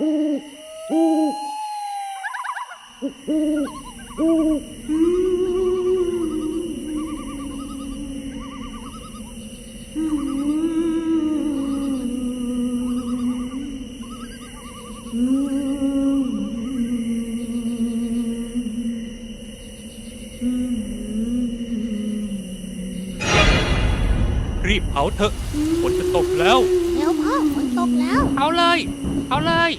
รีบเผาเถอะฝนจะตกแล้ว เร็วพ่อฝนตกแล้ว เอาเลย เอาเลย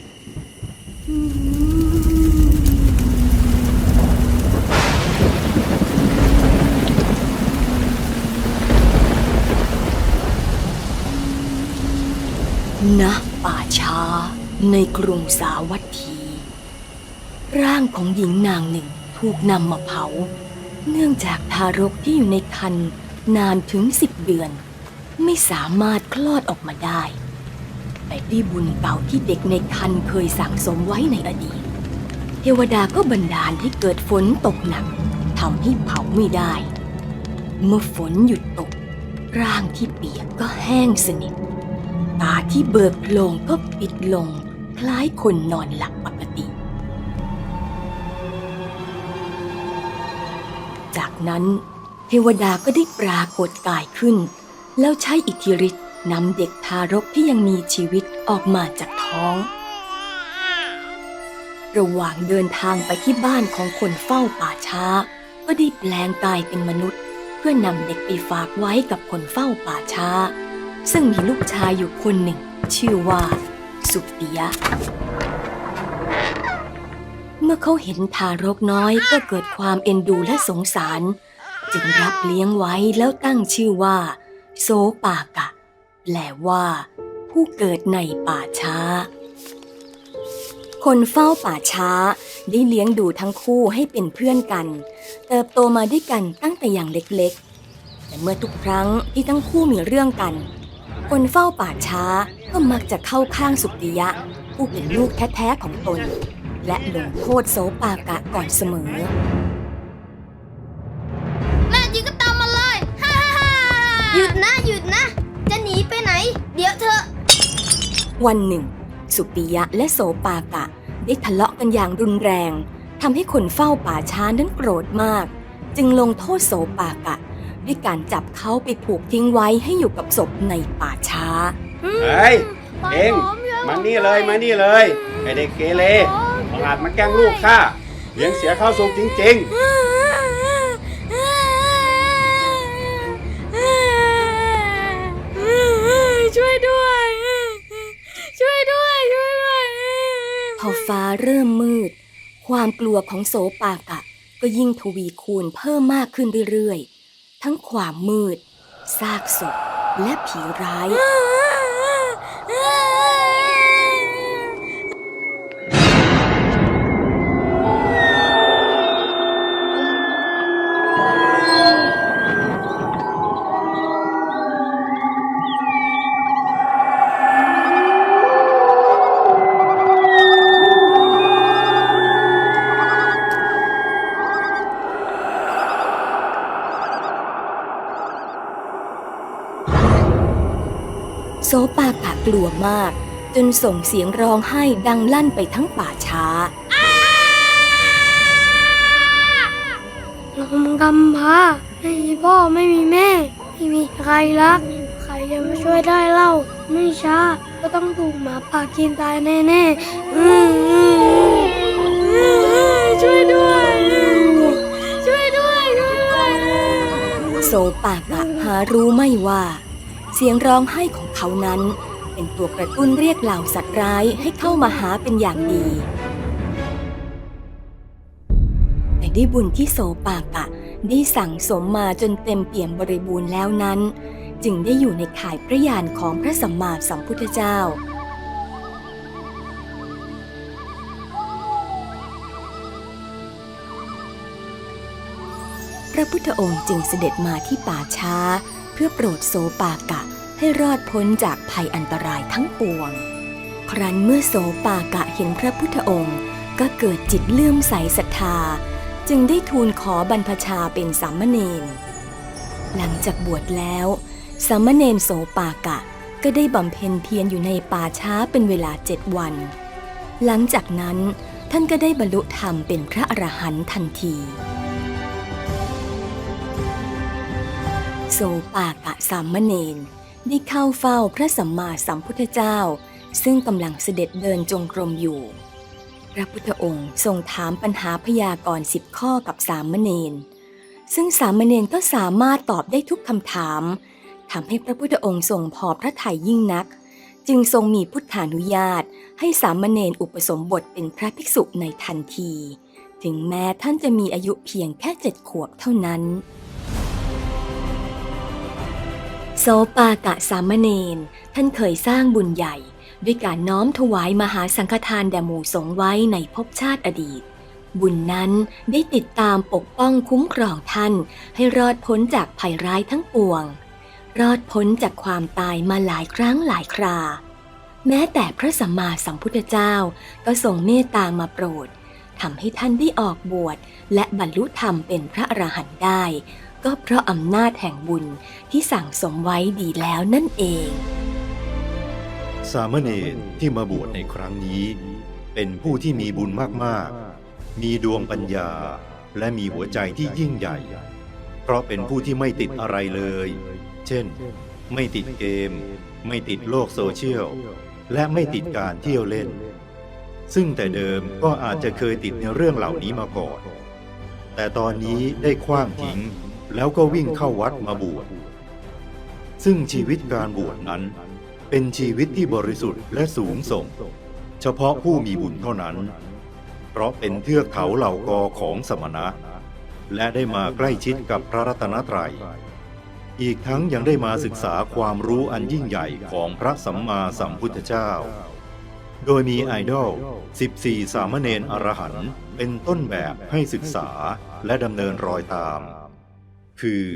ณป่าช้า ในกรุงสาวัตถี ร่างของหญิงนางหนึ่งถูกนำมาเผา เนื่องจากทารกที่อยู่ในครรภ์นานถึงสิบเดือน ไม่สามารถคลอดออกมาได้ แต่ด้วยบุญเก่าที่เด็กในครรภ์เคยสั่งสมไว้ในอดีต เทวดาก็บันดาลให้เกิดฝนตกหนักทำให้เผาไม่ได้ เมื่อฝนหยุดตก ร่างที่เปียกก็แห้งสนิท ตาที่เบิกโพลงก็ปิดลง คล้ายคนนอนหลับปกติ จากนั้นเทวดาก็ได้ปรากฏกายขึ้น แล้วใช้อิทธิฤทธิ์นำเด็กทารกที่ยังมีชีวิตออกมาจากท้อง ระหว่างเดินทางไปที่บ้านของคนเฝ้าป่าช้า ก็ได้แปลงกายเป็นมนุษย์ เพื่อนำเด็กไปฝากไว้กับคนเฝ้าป่าช้า ซึ่งมีลูกชายอยู่คนหนึ่ง ชื่อว่า สุปิยะ เมื่อเขาเห็นทารกน้อยก็เกิดความเอ็นดูและสงสาร จึงรับเลี้ยงไว้แล้วตั้งชื่อว่า โซปากะ แปลว่า ผู้เกิดในป่าช้า คนเฝ้าป่าช้าได้เลี้ยงดูทั้งคู่ให้เป็นเพื่อนกัน เติบโตมาด้วยกันตั้งแต่อย่างเล็กๆ แต่เมื่อทุกครั้งที่ทั้งคู่มีเรื่องกัน คนเฝ้าป่าช้าก็มักจะเข้าข้างสุติยะ ผู้เป็นลูกแท้ๆของตน และลงโทษโสปากะก่อนเสมอ แน่จริงก็ตามมาเลยฮ่าฮ่าหยุดนะหยุดนะ จะหนีไปไหน เดี๋ยวเธอะวันหนึ่ง สุปิยะและโสปากะ ได้ทะเลาะกันอย่างรุนแรงทำให้คนเฝ้าป่าช้านั้นโกรธมาก จึงลงโทษโสปากะ ด้วยการจับเขาไปผูกทิ้งไว้ให้อยู่กับศพในป่าช้า เฮ้ยปล่ยเองผมอย่มานี่เลยมานี่เลยไอเด็กเกเรบังอาจมาแกล้งลูกข้าเลี้ยงเสียข้าวสุกจริง ช่วยด้วย ช่วยด้วย ช่วยด้วยพอฟ้าเริ่มมืด ความกลัวของโสปากะ ก็ยิ่งทวีคูณเพิ่มมากขึ้นเรื่อยๆ ทั้งความมืด ซากศพและผีร้าย โซปากะกลัวมาก จนส่งเสียงร้องไห้ดังลั่นไปทั้งป่าช้ากำพร้าไม่มีพ่อไม่มีแม่ ไม่มีใครรัก ใครจะมาช่วยได้เล่า ไม่ช้า ก็ต้องถูกหมาป่ากินตายแน่ๆช่วยด้วย ช่วยด้วย ช่วยด้วย โซปากะหารู้ไม่ว่า สียงร้องไห้ของเขานั้น เป็นตัวกระตุ้นเรียกเหล่าสัตว์ร้ายให้เข้ามาหาเป็นอย่างดี แต่ด้วยบุญที่โสปากะได้สั่งสมมาจนเต็มเปี่ยมบริบูรณ์แล้วนั้น จึงได้อยู่ในข่ายพระยานของพระสัมมาสัมพุทธเจ้าพระพุทธองค์จึงเสด็จมาที่ป่าช้า พื่อโปรดโสปากะให้รอดพ้นจากภัยอันตรายทั้งปวง ครั้นเมื่อโสปากะเห็นพระพุทธองค์ ก็เกิดจิตเลื่อมใสศรัทธา จึงได้ทูลขอบรรพชาเป็นสามเณรหลังจากบวชแล้วสามเณรโสปากะก็ได้บำเพ็ญเพียรอยู่ในป่าช้าเป็นเวลาเจ็ดวัน หลังจากนั้นท่านก็ได้บรรลุธรรมเป็นพระอรหันต์ทันที ปากะสามเณรได้เข้าเฝ้าพระสัมมาสัมพุทธเจ้า ซึ่งกำลังเสด็จเดินจงกรมอยู่ พระพุทธองค์ทรงถามปัญหาพยากรณ์สิบข้อกับสามเณรซึ่งสามเณรก็สามารถตอบได้ทุกคำถามทำให้พระพุทธองค์ทรงพอพระทัยยิ่งนัก จึงทรงมีพุทธานุญาต ให้สามเณรอุปสมบทเป็นพระภิกษุในทันที ถึงแม้ท่านจะมีอายุเพียงแค่เจ็ดขวบเท่านั้น โสปากะสามเณรท่านเคยสร้างบุญใหญ่ ด้วยการน้อมถวายมหาสังฆทานแด่หมู่สงไว้ในภพชาติอดีต บุญนั้นได้ติดตามปกป้องคุ้มครองท่าน ให้รอดพ้นจากภัยร้ายทั้งปวง รอดพ้นจากความตายมาหลายครั้งหลายครา แม้แต่พระสัมมาสัมพุทธเจ้าก็ทรงเมตตามาโปรดทำให้ท่านได้ออกบวชและบรรลุธรรมเป็นพระอรหันต์ได้ ก็เพราะอำนาจแห่งบุญที่สั่งสมไว้ดีแล้วนั่นเอง สามเณรที่มาบวชในครั้งนี้ เป็นผู้ที่มีบุญมากๆ มีดวงปัญญาและมีหัวใจที่ยิ่งใหญ่ เพราะเป็นผู้ที่ไม่ติดอะไรเลย เช่น ไม่ติดเกม ไม่ติดโลกโซเชียล และไม่ติดการเที่ยวเล่น ซึ่งแต่เดิมก็อาจจะเคยติดในเรื่องเหล่านี้มาก่อน แต่ตอนนี้ได้คว้างทิ้ง แล้วก็วิ่งเข้าวัดมาบวช ซึ่งชีวิตการบวชนั้น เป็นชีวิตที่บริสุทธิ์และสูงส่ง เฉพาะผู้มีบุญเท่านั้น เพราะเป็นเทือกเขาเหล่ากอของสมณะ และได้มาใกล้ชิดกับพระรัตนตรัย อีกทั้งยังได้มาศึกษาความรู้อันยิ่งใหญ่ของพระสัมมาสัมพุทธเจ้า โดยมีไอดอล 14 สามเณรอรหันต์เป็นต้นแบบให้ศึกษาและดำเนินรอยตาม คือ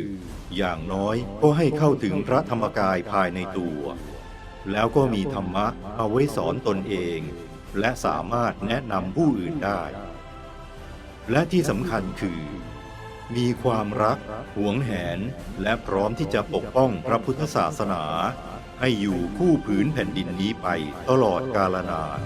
อย่างน้อยก็ให้เข้าถึงพระธรรมกายภายในตัว แล้วก็มีธรรมะเอาไว้สอนตนเอง และสามารถแนะนำผู้อื่นได้ และที่สำคัญคือ มีความรัก หวงแหน และพร้อมที่จะปกป้องพระพุทธศาสนา ให้อยู่คู่ผืนแผ่นดินนี้ไปตลอดกาลนาน